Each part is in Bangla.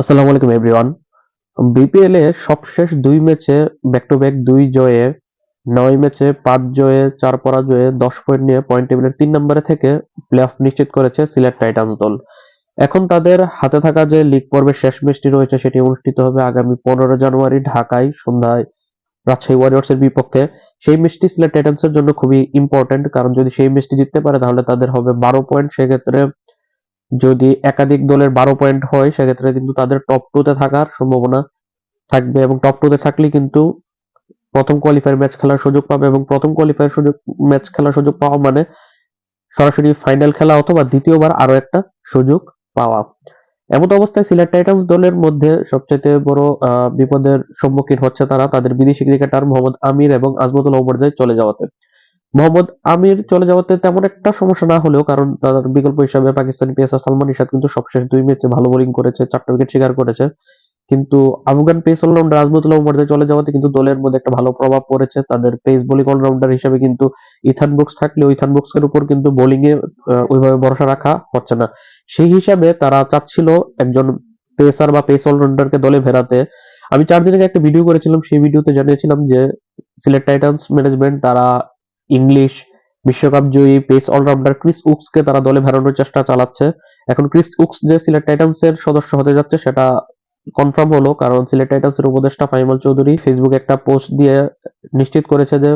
আসসালামু আলাইকুম এভরিওয়ান বিপিএল এ সবশেষ দুই ম্যাচে ব্যাক টু ব্যাক দুই জয়ে, নয় ম্যাচে পাঁচ জয়ে, চার পরাজয়ে, দশ পয়েন্ট নিয়ে পয়েন্ট টেবিলের তিন নম্বরে থেকে প্লে অফ নিশ্চিত করেছে সিলেট টাইটান্স দল। এখন তাদের হাতে থাকা যে লিগ পর্বের শেষ ম্যাচটি রয়েছে, সেটি অনুষ্ঠিত হবে আগামী পনেরো জানুয়ারি ঢাকায়, সন্ধ্যায় রাজশাহী ওয়ারিয়র্স এর বিপক্ষে। সেই ম্যাচটি সিলেট টাইটান্স এর জন্য খুবই ইম্পর্টেন্ট কারণ যদি সেই ম্যাচটি জিততে পারে, তাহলে তাদের হবে বারো পয়েন্ট সেক্ষেত্রে যদি একাধিক দলের বারো পয়েন্ট হয়, সেক্ষেত্রে কিন্তু তাদের টপ টু তে থাকার সম্ভাবনা থাকবে এবং টপ টু তে থাকলে কিন্তু প্রথম কোয়ালিফায়ার ম্যাচ খেলার সুযোগ পাবে এবং প্রথম কোয়ালিফায়ার সুযোগ ম্যাচ খেলার সুযোগ পাওয়া মানে সরাসরি ফাইনাল খেলা অথবা দ্বিতীয়বার আরও একটা সুযোগ পাওয়া। এমত অবস্থায় সিলেট টাইটান্স দলের মধ্যে সবচেয়ে বড় বিপদের সম্মুখীন হচ্ছে তারা, তাদের বিদেশি ক্রিকেটার মোহাম্মদ আমির এবং আজমতুল ওমরজাই চলে যাওয়াতে। মোহাম্মদ আমির চলে যাওয়াতে তেমন একটা সমস্যা না হলেও, কারণ তার বিকল্প হিসাবে পাকিস্তানি পেসার সালমান ইশাদ কিন্তু সবশেষ দুই ম্যাচে ভালো বোলিং করেছে, চারটা উইকেট শিকার করেছে। কিন্তু আফগান পেস অলরাউন্ডার আজমতুল্লাহ উমরদের চলে যাওয়াতে কিন্তু দলের মধ্যে একটা ভালো প্রভাব পড়েছে। তাদের পেস বোলিং অলরাউন্ডার হিসেবে কিন্তু ইথান বুকস থাকলেও ইথান বুকস এর উপর কিন্তু বোলিং এ ওইভাবে ভরসা রাখা হচ্ছে না। সেই হিসাবে তারা চাচ্ছিল একজন পেসার বা পেস অলরাউন্ডারকে দলে ফেরাতে। আমি চার দিন আগে একটা ভিডিও করেছিলাম, সেই ভিডিওতে জানিয়েছিলাম যে সিলেট টাইটান্স ম্যানেজমেন্ট তারা ইংলিশ, বিশ্বকাপ জয়ী পেস অলরাউন্ডার ক্রিস উক্সকে তারা দলে ভেড়ানোর চেষ্টা চালাচ্ছে। এখন ক্রিস উক্স যে সিলেট টাইটান্স এর সদস্য হতে যাচ্ছে, সেটা কনফার্ম হলো, কারণ সিলেট টাইটান্স এর উপদেষ্টা ফাইমাল চৌধুরী ফেসবুকে একটা পোস্ট দিয়ে নিশ্চিত করেছে যে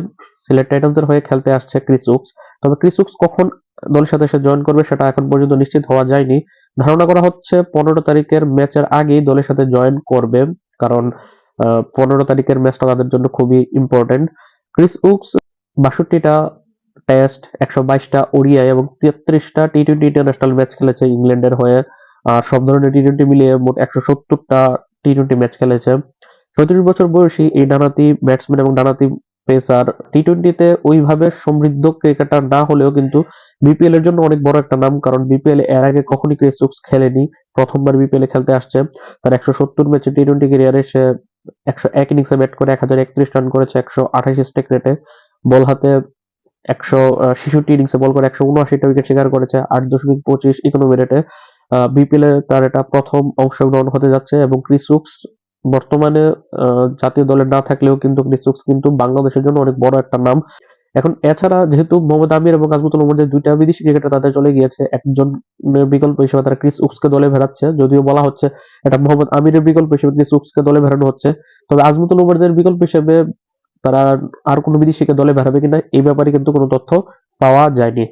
সিলেট টাইটান্স এর হয়ে খেলতে আসছে ক্রিস উক্স। তবে ক্রিস উক্স কখন দলের সাথে সে জয়েন করবে, সেটা এখন পর্যন্ত নিশ্চিত হওয়া যায়নি। ধারণা করা হচ্ছে পনেরো তারিখের ম্যাচের আগেই দলের সাথে জয়েন করবে, কারণ পনেরো তারিখের ম্যাচটা তাদের জন্য খুবই ইম্পর্টেন্ট ক্রিস উক্স বাষট্টিটা টেস্ট একশো বাইশটা ওডিআই এবং তেত্রিশটা টি টোয়েন্টি ইন্টারন্যাশনাল ম্যাচ খেলেছে ইংল্যান্ডের হয়ে। আর সব ধরনের টি টোয়েন্টি মিলিয়ে মোট একশো সত্তরটা টি টোয়েন্টি ম্যাচ খেলেছে। চৌত্রিশ বছর বয়সী এই ডানাতি ব্যাটসম্যান এবং ডানাতি পেসার টি টোয়েন্টিতে ওইভাবে সমৃদ্ধ ক্রিকেটার না হলেও কিন্তু বিপিএল এর জন্য অনেক বড় একটা নাম, কারণ বিপিএল এর আগে কখনই ক্রিস উক্স খেলেনি, প্রথমবার বিপিএল এ খেলতে আসছে। তার একশো সত্তর ম্যাচে টি টোয়েন্টি ক্যারিয়ারে সে একশো এক ইনিংসে ব্যাট করে, এক হাজার একত্রিশ রান করেছে, একশো আঠাশ স্টেক রেটে বল হাতে একশো ছেষট্টি ইনিংসে বল করে একশো উনআশিটা উইকেট শিকার করেছে, আট দশমিক পঁচিশ ইকোনমি রেটে বিপিএল এ তার এটা প্রথম অংশগ্রহণ হতে যাচ্ছে এবং ক্রিস উক্স বর্তমানে জাতীয় দলে না থাকলেও কিন্তু ক্রিস উক্স কিন্তু বাংলাদেশের জন্য অনেক বড় একটা নাম। এখন এছাড়া যেহেতু মোহাম্মদ আমির এবং আজমতুল ওমর দুইটা বিদেশি ক্রিকেটার তাদের চলে গিয়েছে, একজন বিকল্প হিসেবে তারা ক্রিস উক্সকে দলে ভেড়াচ্ছে, যদিও বলা হচ্ছে এটা মোহাম্মদ আমিরের বিকল্প হিসেবে ক্রিস উক্সকে দলে ভেড়ানো হচ্ছে। তবে আজমতুল ওমরদের বিকল্প হিসেবে তারা আর কোনো বিদেশিকে দলে ভেড়াবে কিনা এই ব্যাপারে কিন্তু কোনো তথ্য পাওয়া যায়নি।